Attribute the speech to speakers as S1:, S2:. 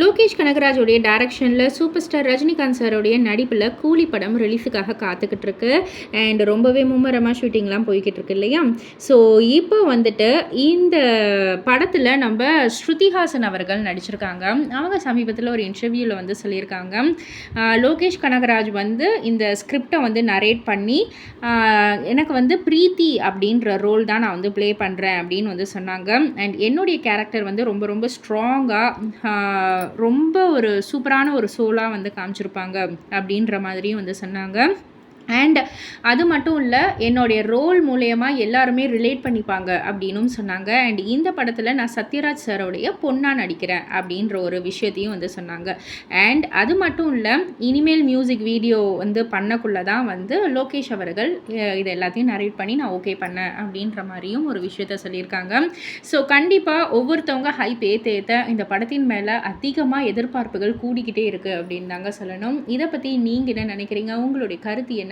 S1: லோகேஷ் கனகராஜோடைய டைரக்ஷனில் super star Rajinikanth சாரோடைய நடிப்பில் கூலி படம் ரிலீஸுக்காக காத்துக்கிட்டு இருக்கு அண்ட் ரொம்பவே மும்மரமாக ஷூட்டிங்லாம் போய்கிட்டு இருக்கு இல்லையா? ஸோ இப்போ வந்துட்டு இந்த படத்தில் நம்ம ஸ்ருதிஹாசன் அவர்கள் நடிச்சிருக்காங்க. அவங்க சமீபத்தில் ஒரு இன்டர்வியூவில் வந்து சொல்லியிருக்காங்க. லோகேஷ் கனகராஜ் வந்து இந்த ஸ்கிரிப்டை வந்து நரேட் பண்ணி எனக்கு வந்து பிரீத்தி அப்படின்ற ரோல் தான் நான் வந்து ப்ளே பண்ணுறேன் அப்படின்னு வந்து சொன்னாங்க. அண்ட் என்னுடைய கேரக்டர் வந்து ரொம்ப ரொம்ப ஸ்ட்ராங்காக ரொம்ப ஒரு சூப்பரான ஒரு சோலாக வந்து காமிச்சிருப்பாங்க அப்படின்ற மாதிரியும் வந்து சொன்னாங்க. அண்ட் அது மட்டும் இல்லை என்னுடைய ரோல் மூலயமா எல்லாருமே ரிலேட் பண்ணிப்பாங்க அப்படின்னும் சொன்னாங்க. அண்ட் இந்த படத்தில் நான் சத்யராஜ் சாரோடைய பொண்ணாக நடிக்கிறேன் அப்படின்ற ஒரு விஷயத்தையும் வந்து சொன்னாங்க. அண்ட் அது மட்டும் இல்லை இனிமேல் மியூசிக் வீடியோ வந்து பண்ணக்குள்ளே தான் வந்து லோகேஷ் அவர்கள் இது எல்லாத்தையும் நரேட் பண்ணி நான் ஓகே பண்ணேன் அப்படின்ற மாதிரியும் ஒரு விஷயத்த சொல்லியிருக்காங்க. ஸோ கண்டிப்பாக ஒவ்வொருத்தவங்க ஹைப் ஏற்ற ஏற்ற இந்த படத்தின் மேலே அதிகமாக எதிர்பார்ப்புகள் கூடிக்கிட்டே இருக்குது அப்படின்னு தாங்க சொல்லணும். இதை பற்றி நீங்கள் என்ன நினைக்கிறீங்க? உங்களுடைய கருத்து என்ன?